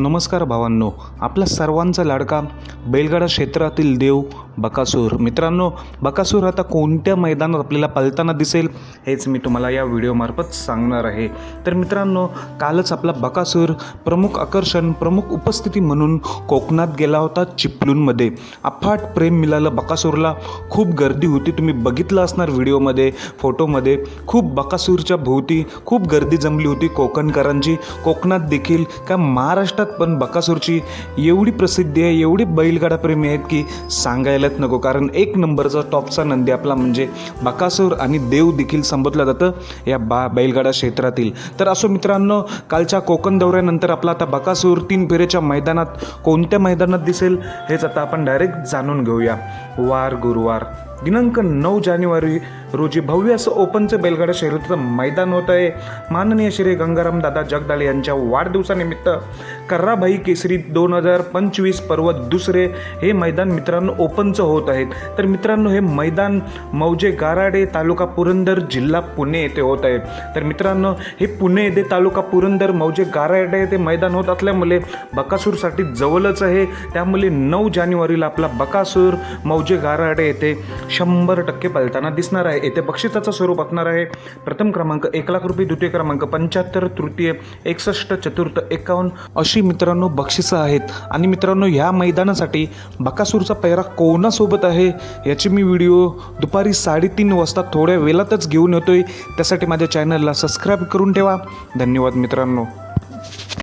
नमस्कार भावांनो आपला सर्वांचा लाडका बैलगाडा क्षेत्रातील देव बकासूर. मित्रांनो बकासूर आता कोणत्या मैदानात आपल्याला पळताना दिसेल हेच मी तुम्हाला या व्हिडिओमार्फत सांगणार आहे. तर मित्रांनो कालच आपला बकासूर प्रमुख आकर्षण प्रमुख उपस्थिती म्हणून कोकणात गेला होता चिपलूनमध्ये अफाट प्रेम मिळालं बकासूरला. खूप गर्दी होती तुम्ही बघितलं असणार व्हिडिओमध्ये फोटोमध्ये खूप बकासूरच्या भोवती खूप गर्दी जमली होती कोकणकरांची. कोकणात देखील का महाराष्ट्रात पण बकासूरची एवढी प्रसिद्धी आहे एवढी बैलगाडाप्रेमी आहेत की सांगायलाच नको. कारण एक नंबरचा टॉपचा नंदी आपला म्हणजे बकासूर आणि देव देखील संबोधलं जातं या बा बैलगाडा क्षेत्रातील. तर असो मित्रांनो कालच्या कोकण दौऱ्यानंतर आपला आता बकासूर तीन फेरेच्या मैदानात कोणत्या मैदानात दिसेल हेच आता आपण डायरेक्ट जाणून घेऊया. वार गुरुवार. दिनांक नऊ जानेवारी रोजी भव्य असं ओपनचं बैलगाडा शर्यतीचं मैदान होत आहे. माननीय श्री गंगाराम दादा जगदाळे यांच्या वाढदिवसानिमित्त कर्राभाई केसरी दोन हजार पंचवीस पर्व दुसरे हे मैदान मित्रांनो ओपनचं होत आहेत तर मित्रांनो हे मैदान मौजे गाराडे तालुका पुरंदर जिल्हा पुणे येथे होत आहे. तर मित्रांनो हे पुणे येथे तालुका पुरंदर मौजे गाराडे येथे मैदान होत असल्यामुळे बकासूरसाठी जवळच आहे. त्यामुळे नऊ जानेवारीला आपला बकासूर मौजे गाराडे येथे शंभर टक्के पलताना दिसणार आहे. येथे बक्षिसाचं स्वरूप असणार आहे. प्रथम क्रमांक एक लाख रुपये द्वितीय क्रमांक पंच्याहत्तर तृतीय एकसष्ट चतुर्थ एकावन्न अशी मित्रांनो बक्षिसं आहेत. आणि मित्रांनो ह्या मैदानासाठी बकासूरचा पैरा कोणासोबत आहे याची मी व्हिडिओ दुपारी साडेतीन वाजता थोड्या वेळातच घेऊन येतोय. त्यासाठी माझ्या चॅनलला सबस्क्राईब करून ठेवा. धन्यवाद मित्रांनो.